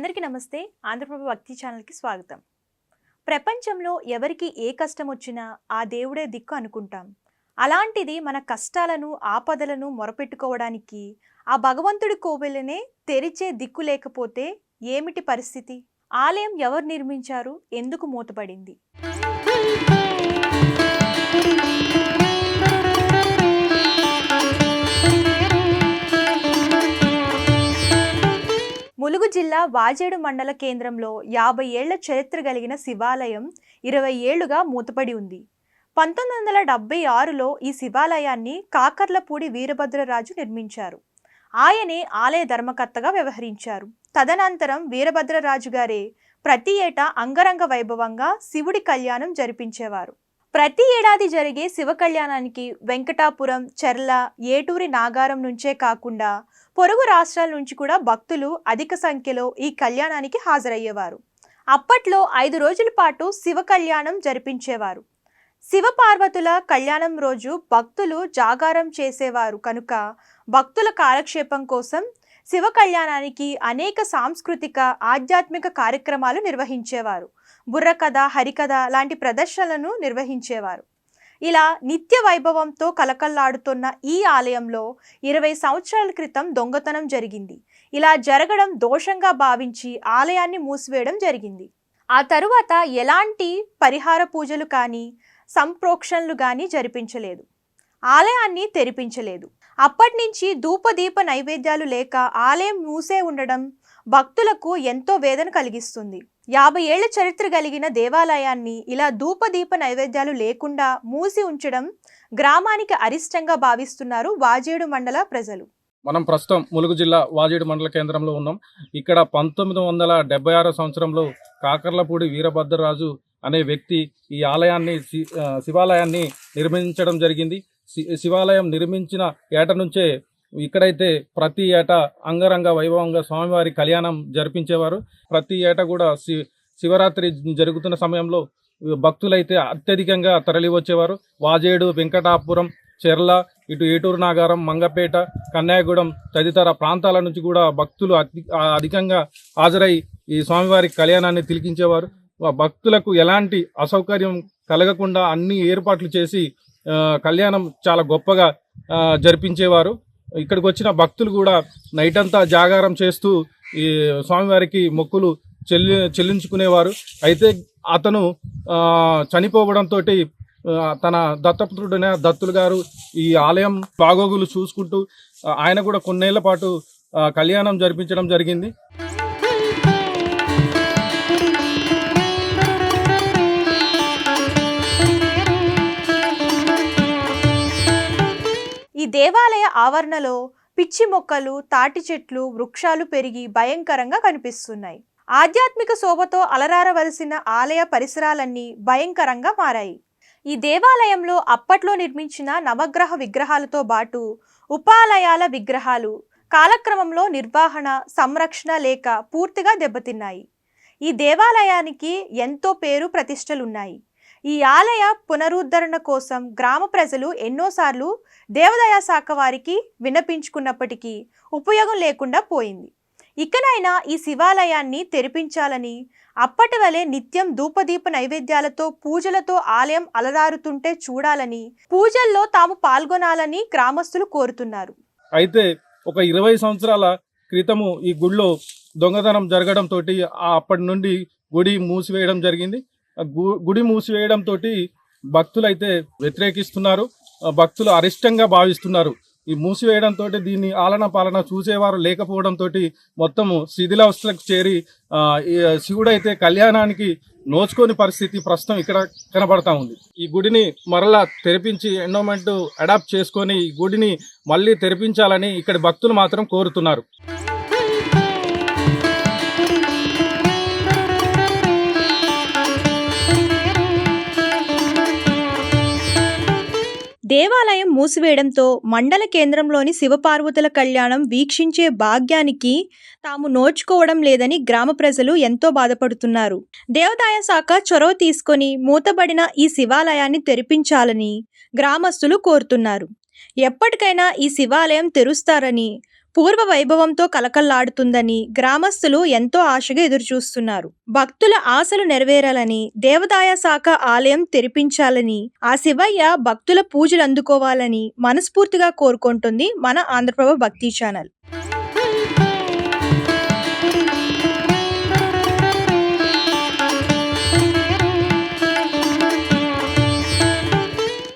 అందరికీ నమస్తే. ఆంధ్రప్రభ భక్తి ఛానల్కి స్వాగతం. ప్రపంచంలో ఎవరికి ఏ కష్టం వచ్చినా ఆ దేవుడే దిక్కు అనుకుంటాం. అలాంటిది మన కష్టాలను ఆపదలను మొరపెట్టుకోవడానికి ఆ భగవంతుడి కోవెలనే తెరిచే దిక్కు లేకపోతే ఏమిటి పరిస్థితి? ఆలయం ఎవరు నిర్మించారు? ఎందుకు మూతపడింది? జిల్లా వాజేడు మండల కేంద్రంలో యాభై ఏళ్ళ చరిత్ర కలిగిన శివాలయం ఇరవై ఏళ్ళుగా మూతపడి ఉంది. పంతొమ్మిది వందల డెబ్బై ఆరులో ఈ శివాలయాన్ని కాకర్లపూడి వీరభద్రరాజు నిర్మించారు. ఆయనే ఆలయ ధర్మకర్తగా వ్యవహరించారు. తదనంతరం వీరభద్రరాజు గారే ప్రతి ఏటా అంగరంగ వైభవంగా శివుడి కళ్యాణం జరిపించేవారు. ప్రతి ఏడాది జరిగే శివ కళ్యాణానికి వెంకటాపురం చెర్ల ఏటూరి నాగారం నుంచే కాకుండా పొరుగు రాష్ట్రాల నుంచి కూడా భక్తులు అధిక సంఖ్యలో ఈ కళ్యాణానికి హాజరయ్యేవారు. అప్పట్లో ఐదు రోజుల పాటు శివ కళ్యాణం జరిపించేవారు. శివ పార్వతుల కళ్యాణం రోజు భక్తులు జాగారం చేసేవారు కనుక భక్తుల కాలక్షేపం కోసం శివ కళ్యాణానికి అనేక సాంస్కృతిక ఆధ్యాత్మిక కార్యక్రమాలు నిర్వహించేవారు. బుర్రకథ హరికథ లాంటి ప్రదర్శనలను నిర్వహించేవారు. ఇలా నిత్య వైభవంతో కలకల్లాడుతున్న ఈ ఆలయంలో ఇరవై సంవత్సరాల క్రితం దొంగతనం జరిగింది. ఇలా జరగడం దోషంగా భావించి ఆలయాన్ని మూసివేయడం జరిగింది. ఆ తరువాత ఎలాంటి పరిహార పూజలు కానీ సంప్రోక్షణలు కానీ జరిపించలేదు. ఆలయాన్ని తెరిపించలేదు. అప్పటి నుంచి ధూపదీప నైవేద్యాలు లేక ఆలయం మూసే ఉండడం భక్తులకు ఎంతో వేదన కలిగిస్తుంది. యాభై ఏళ్ళ చరిత్ర కలిగిన దేవాలయాన్ని ఇలా ధూపదీప నైవేద్యాలు లేకుండా మూసి ఉంచడం గ్రామానికి అరిష్టంగా భావిస్తున్నారు వాజేడు మండల ప్రజలు. మనం ప్రస్తుతం ములుగు జిల్లా వాజేడు మండల కేంద్రంలో ఉన్నాం. ఇక్కడ పంతొమ్మిది వందల డెబ్బై ఆరో సంవత్సరంలో కాకర్లపూడి వీరభద్రరాజు అనే వ్యక్తి ఈ ఆలయాన్ని శి- శివాలయాన్ని నిర్మించడం జరిగింది. శివాలయం నిర్మించిన ఏట నుంచే ఇక్కడైతే ప్రతి ఏటా అంగరంగ వైభవంగా స్వామివారి కళ్యాణం జరిపించేవారు. ప్రతి ఏటా కూడా శి శివరాత్రి జరుగుతున్న సమయంలో భక్తులైతే అత్యధికంగా తరలివచ్చేవారు. వాజేడు వెంకటాపురం చెర్ల ఇటు ఏటూరు నాగారం మంగపేట కన్యాగూడెం తదితర ప్రాంతాల నుంచి కూడా భక్తులు అధికంగా హాజరై ఈ స్వామివారి కళ్యాణాన్ని తిలికించేవారు. భక్తులకు ఎలాంటి అసౌకర్యం కలగకుండా అన్ని ఏర్పాట్లు చేసి కళ్యాణం చాలా గొప్పగా జరిపించేవారు. ఇక్కడికి వచ్చిన భక్తులు కూడా నైట్ అంతా జాగారం చేస్తూ ఈ స్వామివారికి మొక్కులు చెల్లి చెల్లించుకునేవారు. అయితే అతను చనిపోవడంతో తన దత్తపుత్రుడైన దత్తులు గారు ఈ ఆలయం బాగోగులు చూసుకుంటూ ఆయన కూడా కొన్నేళ్ళ పాటు కళ్యాణం జరిపించడం జరిగింది. ఈ దేవాలయ ఆవరణలో పిచ్చి మొక్కలు తాటి చెట్లు వృక్షాలు పెరిగి భయంకరంగా కనిపిస్తున్నాయి. ఆధ్యాత్మిక శోభతో అలరారవలసిన ఆలయ పరిసరాలన్నీ భయంకరంగా మారాయి. ఈ దేవాలయంలో అప్పట్లో నిర్మించిన నవగ్రహ విగ్రహాలతో పాటు ఉపాలయాల విగ్రహాలు కాలక్రమంలో నిర్వహణ సంరక్షణ లేక పూర్తిగా దెబ్బతిన్నాయి. ఈ దేవాలయానికి ఎంతో పేరు ప్రతిష్టలున్నాయి. ఈ ఆలయ పునరుద్ధరణ కోసం గ్రామ ప్రజలు ఎన్నోసార్లు దేవాదాయ శాఖ వారికి విన్నపించుకున్నప్పటికీ ఉపయోగం లేకుండా పోయింది. ఇకనైనా ఈ శివాలయాన్ని తెరిపించాలని అప్పటి వలె నిత్యం ధూపదీప నైవేద్యాలతో పూజలతో ఆలయం అలరారుతుంటే చూడాలని పూజల్లో తాము పాల్గొనాలని గ్రామస్తులు కోరుతున్నారు. అయితే ఒక ఇరవై సంవత్సరాల క్రితము ఈ గుడిలో దొంగతనం జరగడంతో అప్పటి నుండి గుడి మూసివేయడం జరిగింది. గుడి మూసివేయడంతో భక్తులైతే వ్యతిరేకిస్తున్నారు. భక్తులు అరిష్టంగా భావిస్తున్నారు. ఈ మూసివేయడంతో దీన్ని ఆలన పాలన చూసేవారు లేకపోవడంతో మొత్తము శిథిలావస్థలకు చేరి శివుడైతే కళ్యాణానికి నోచుకోని పరిస్థితి ప్రస్తుతం ఇక్కడ కనబడతా ఉంది. ఈ గుడిని మరలా తెరిపించి ఎండోమెంట్ అడాప్ట్ చేసుకొని ఈ గుడిని మళ్ళీ తెరిపించాలని ఇక్కడ భక్తులు మాత్రం కోరుతున్నారు. దేవాలయం మూసివేయడంతో మండల కేంద్రంలోని శివపార్వతుల కళ్యాణం వీక్షించే భాగ్యానికి తాము నోచుకోవడం లేదని గ్రామ ప్రజలు ఎంతో బాధపడుతున్నారు. దేవాదాయ శాఖ చొరవ తీసుకొని మూతబడిన ఈ శివాలయాన్ని తెరిపించాలని గ్రామస్తులు కోరుతున్నారు. ఎప్పటికైనా ఈ శివాలయం తెరుస్తారని పూర్వ వైభవంతో కలకల్లాడుతుందని గ్రామస్తులు ఎంతో ఆశగా ఎదురుచూస్తున్నారు. భక్తుల ఆశలు నెరవేరాలని దేవదాయ శాఖ ఆలయం తెరిపించాలని ఆ శివయ్య భక్తుల పూజలు అందుకోవాలని మనస్ఫూర్తిగా కోరుకుంటుంది మన ఆంధ్రప్రభ భక్తి ఛానల్.